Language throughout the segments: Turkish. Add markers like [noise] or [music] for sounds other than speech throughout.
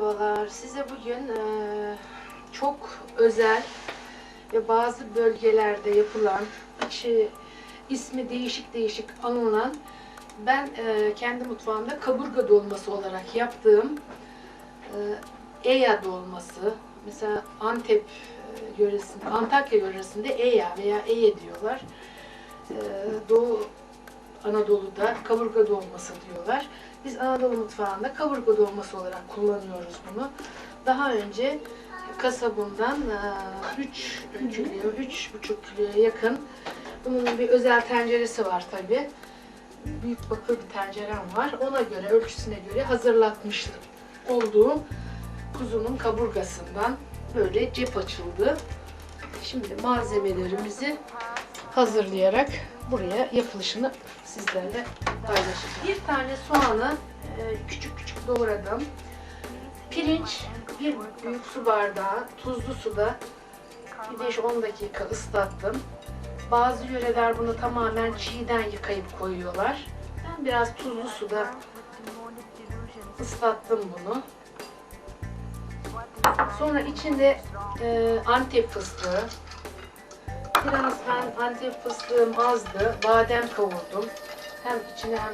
Merhabalar. Size bugün eee, çok özel ve bazı bölgelerde yapılan, içi ismi değişik değişik anılan, ben eee, kendi mutfağımda kaburga dolması olarak yaptığım eee Eya dolması. Mesela Antep eee, yöresinde, Antakya yöresinde Eya veya Eye diyorlar. Eee, Doğu Anadolu'da kaburga dolması diyorlar. Biz Anadolu mutfağında kaburga dolması olarak kullanıyoruz bunu. Daha önce kasabından 3 kilo, 3,5 kiloya yakın bunun bir özel tenceresi var tabi. Büyük bakır bir tencerem var. Ona göre, ölçüsüne göre hazırlatmış olduğum kuzunun kaburgasından böyle cep açıldı. Şimdi malzemelerimizi hazırlayarak buraya yapılışını sizlerle paylaşacağım. Bir tane soğanı e, küçük küçük doğradım. Pirinç bir büyük su bardağı tuzlu suda bir 5-10 dakika ıslattım. Bazı yöreler bunu tamamen çiğden yıkayıp koyuyorlar. Ben biraz tuzlu suda ıslattım bunu. Sonra içinde e, antep fıstığı, Biraz ben antep fıstığım azdı. Badem kavurdum. Hem içine hem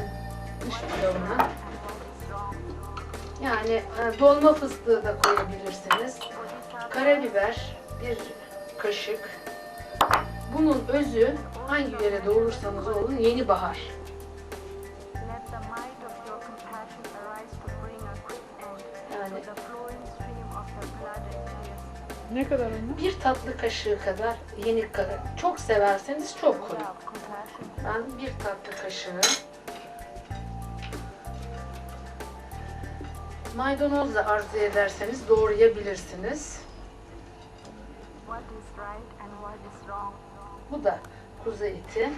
dış pilavına. Yani e, dolma fıstığı da koyabilirsiniz. Karabiber bir kaşık. Bunun özü hangi yere olursanız olun yeni bahar. Yani. Ne kadar onlar? bir tatlı kaşığı kadar yeni kadar. Çok severseniz çok koyun. Ben bir tatlı kaşığı maydanoz da arzu ederseniz doğrayabilirsiniz. Bu da kuzu eti.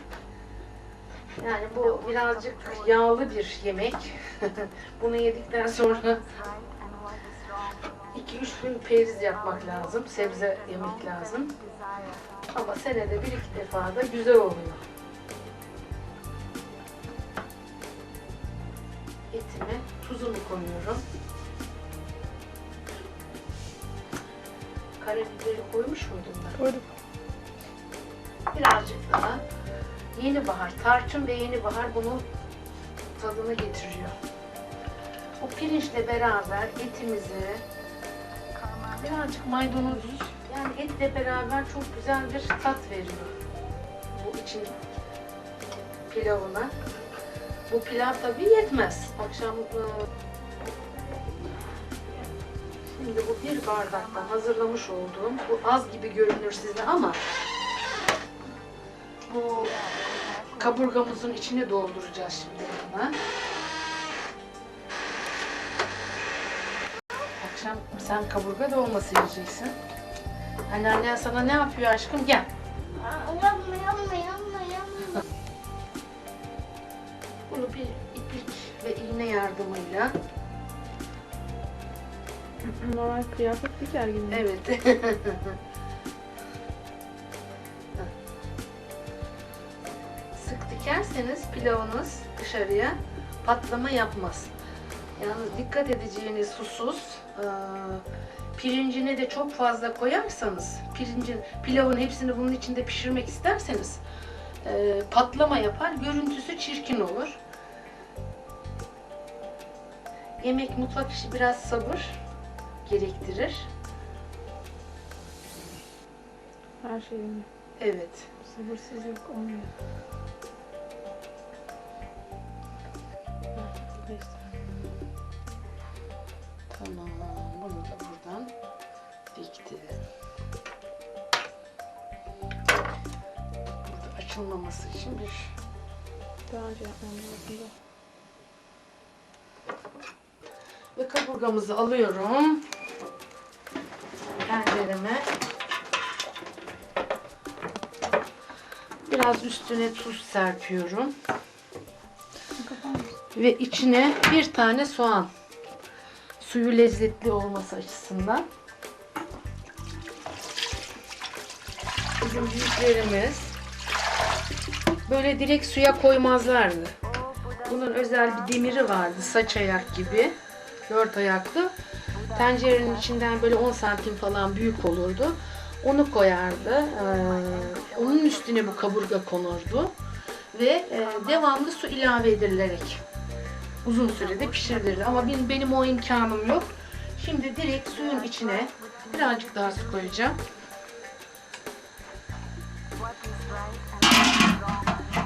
Yani bu birazcık yağlı bir yemek. [laughs] Bunu yedikten sonra Right and what is wrong. 2-3 gün periz yapmak lazım. Sebze yemek lazım. Ama senede bir iki defa da güzel oluyor. Etime tuzunu koyuyorum. Karabiberi koymuş muydum ben? Koyduk. Birazcık daha yeni bahar, tarçın ve yeni bahar bunun tadını getiriyor. O pirinçle beraber etimizi birazcık maydanoz yani etle beraber çok güzel bir tat veriyor. Bu için pilavına. Bu pilav tabii yetmez. Akşam e, Şimdi bu bir bardaktan hazırlamış olduğum, bu az gibi görünür size ama bu kaburgamızın içine dolduracağız şimdi buna. Akşam sen kaburga dolması yiyeceksin. Anneannen sana ne yapıyor aşkım? Gel. Yapma yapma yapma. Bunu bir iplik ve iğne yardımıyla Normal kıyafet diker gibi. Evet. [laughs] Sık dikerseniz pilavınız dışarıya patlama yapmaz. Yalnız dikkat edeceğiniz husus eee, pirincini de çok fazla koyarsanız pirincin pilavın hepsini bunun içinde pişirmek isterseniz eee, patlama yapar, görüntüsü çirkin olur. Yemek mutfak işi biraz sabır gerektirir. Her şeyin Evet. sabırsız yok olmuyor. Açılmaması için bir Daha önce yapmam lazım ve kaburgamızı alıyorum. Tencereme. Biraz üstüne tuz serpiyorum. Ve içine bir tane soğan. Suyu lezzetli olması açısından. Bizim büyüklerimiz böyle direkt suya koymazlardı. Bunun özel bir demiri vardı saç ayak gibi. Dört ayaklı. tencerenin içinden böyle 10 santim falan büyük olurdu. Onu koyardı. Ee, onun üstüne bu kaburga konurdu. Ve e, devamlı su ilave edilerek uzun sürede pişirilirdi. Ama benim, benim o imkanım yok. Şimdi direkt suyun içine birazcık daha su koyacağım.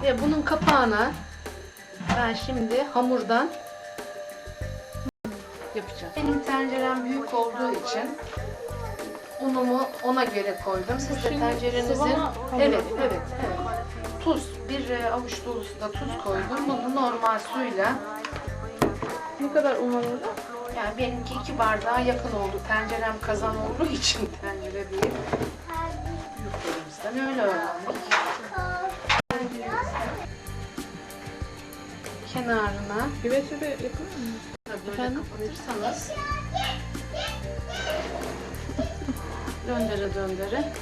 Ve bunun kapağına ben şimdi hamurdan yapacağım. Benim tencerem büyük olduğu için unumu ona göre koydum. Siz de tencerenizin evet evet evet tuz bir e, avuç dolusu da tuz koydum. Bunu normal suyla Ne kadar un orada? yani benimki iki bardağa yakın oldu. Tencerem kazan olduğu için [laughs] tencere değil. Büyüklerimizden öyle öğrendik. Kenarına Güveçte de yapılır mı? Böyle Efendim? kapatırsanız [laughs] döndüre döndüre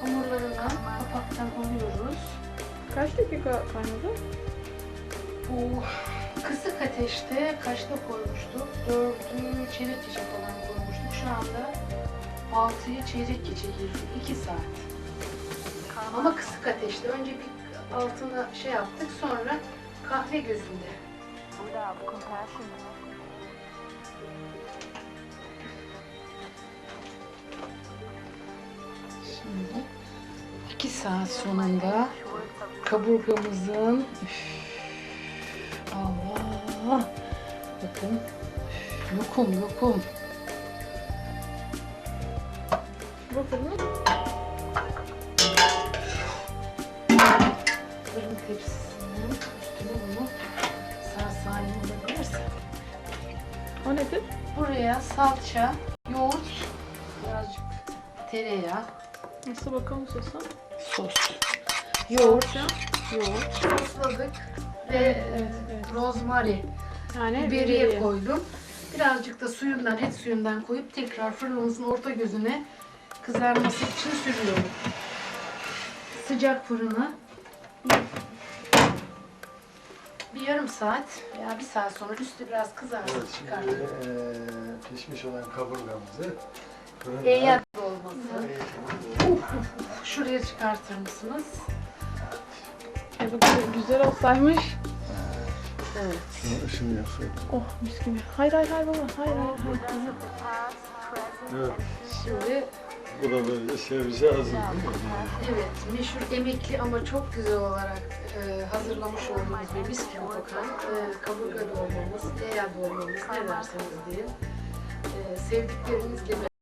hamurlarını kapaktan alıyoruz. Kaç dakika kaynadı? Bu kısık ateşte kaçta koymuştuk? Dördü çeyrek geçe falan koymuştuk. Şu anda altıyı çeyrek geçe girdi. İki saat. Ama kısık ateşte. Önce bir altına şey yaptık sonra kahve gözünde. Şimdi iki saat sonunda kaburgamızın üf, Allah! Bakın. Üf, lokum lokum Bu tepsisinin üstüne bunu sağ salim olabilirse o nedir? buraya salça, yoğurt, birazcık tereyağı, Nasıl bakalım sosa? sos, yoğurt, Yoğurt. sosladık ve Evet, evet. rozmari Yani biberiye koydum. Birazcık da suyundan, et suyundan koyup tekrar fırınımızın orta gözüne kızarması için sürüyorum. Sıcak fırına bir yarım saat veya bir saat sonra üstü biraz kızarsın Evet, şimdi çıkartıp. eee, pişmiş olan kaburgamızı fırından Eyyat olması. Şuraya çıkartır mısınız? E, bu güzel- güzel olsaymış. Evet. Şunu ışını yapsaydım. Oh mis gibi. Hayır hayır hayır baba. Hayır hayır hayır. Evet. Şimdi Bu da böyle servise hazır değil mi? evet meşhur emekli ama çok güzel olarak e, hazırlamış olduğumuz bir gibi kokan e, kaburga dolmamız, teya dolmamız ne derseniz deyin. E, sevdiklerinizle